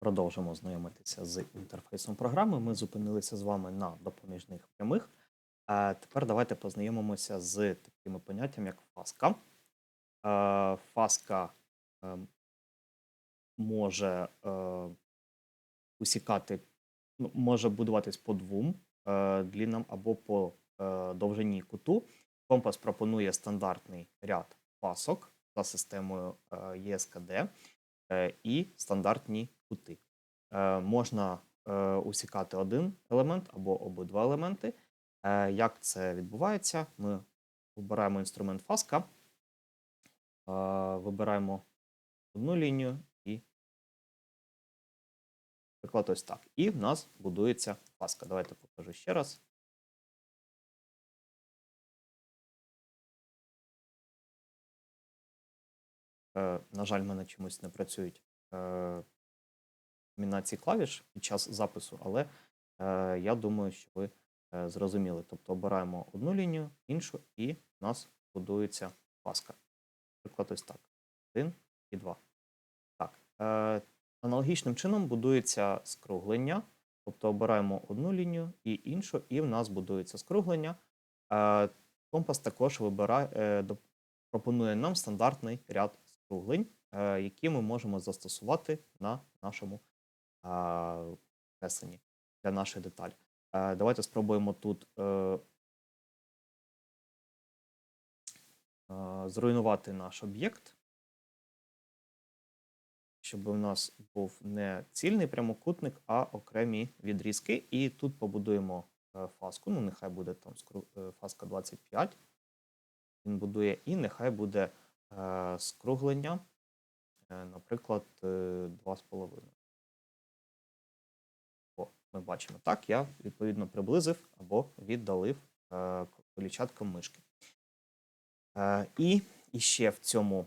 Продовжимо знайомитися з інтерфейсом програми. Ми зупинилися з вами на допоміжних прямих. А тепер давайте познайомимося з такими поняттями, як фаска. Фаска е, може е, усікати, ну, може будуватись по двом е, длінам або по е, довжині куту. Компас пропонує стандартний ряд фасок за системою ESKD е, і стандартні кути. Е, Можна е, усікати один елемент або обидва елементи. Е, Як це відбувається? Ми вибираємо інструмент фаска, е, вибираємо одну лінію і приклад ось так. І в нас будується фаска. Давайте покажу ще раз. На жаль, в мене чомусь не працюють е, комбінації клавіш під час запису, але е, я думаю, що ви е, зрозуміли. Тобто обираємо одну лінію, іншу, і в нас будується паска. Приклад ось так. Один і два. Так. Е, аналогічним чином будується скруглення. Тобто обираємо одну лінію і іншу, і в нас будується скруглення. Е, компас також вибирає, е, пропонує нам стандартний ряд скруглень, е, які ми можемо застосувати на нашому кресленні для нашої деталі. Е, Давайте спробуємо тут е, е, зруйнувати наш об'єкт, щоб у нас був не цільний прямокутник, а окремі відрізки. І тут побудуємо е, фаску. Ну, нехай буде там е, фаска 25. Він будує, і нехай буде е, скруглення, е, наприклад, е, 2,5. О, ми бачимо так, я відповідно приблизив або віддалив е, колічатком мишки. Е, і, ще в цьому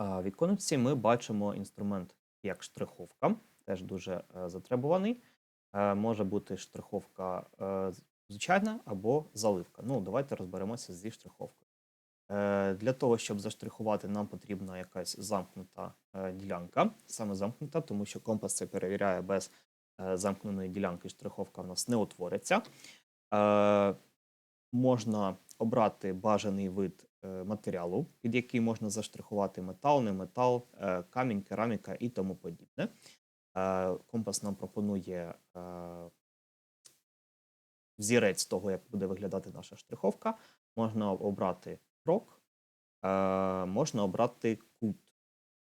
е, віконці ми бачимо інструмент як штриховка, теж дуже е, затребуваний. Е, може бути штриховка е, звичайна або заливка. Ну, давайте розберемося зі штриховкою. Е, Для того, щоб заштрихувати, нам потрібна якась замкнута е, ділянка, саме замкнута, тому що компас це перевіряє без е, замкненої ділянки штриховка в нас не утвориться. Можна обрати бажаний вид матеріалу, під який можна заштрихувати метал, не метал, камінь, кераміка і тому подібне. Компас нам пропонує взірець того, як буде виглядати наша штриховка. Можна обрати крок, е, можна обрати кут.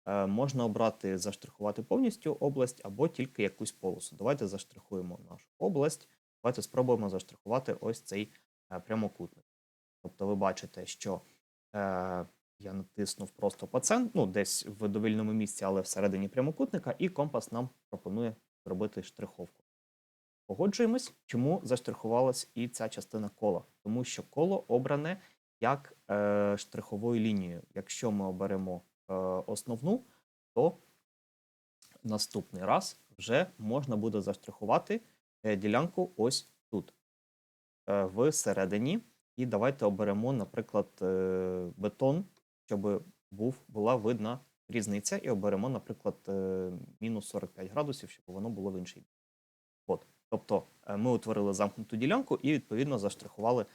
Е, Можна обрати заштрихувати повністю область або тільки якусь полосу. Давайте заштрихуємо нашу область. Давайте спробуємо заштрихувати ось цей е, прямокутник. Тобто ви бачите, що я натиснув просто по центру, ну, десь в довільному місці, але всередині прямокутника, і компас нам пропонує зробити штриховку. Погоджуємось, чому заштрихувалась і ця частина кола, тому що коло обране як е, штриховою лінією. Якщо ми оберемо е, основну, то наступний раз вже можна буде заштрихувати е, ділянку ось тут, е, всередині. І давайте оберемо, наприклад, е, бетон, щоб був, була видна різниця, і оберемо, наприклад, е, мінус 45 градусів, щоб воно було в інший бік. От. Тобто е, ми утворили замкнуту ділянку і, відповідно, заштрихували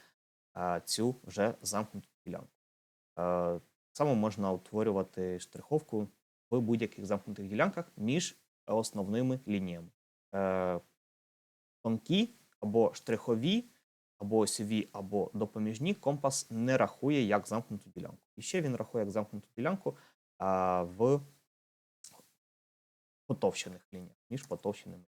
цю вже замкнуту ділянку. Саме можна утворювати штриховку в будь-яких замкнутих ділянках між основними лініями. Е, Тонкі або штрихові, або осьові, або допоміжні компас не рахує як замкнуту ділянку. І ще він рахує як замкнуту ділянку в потовщених лініях, між потовщеними.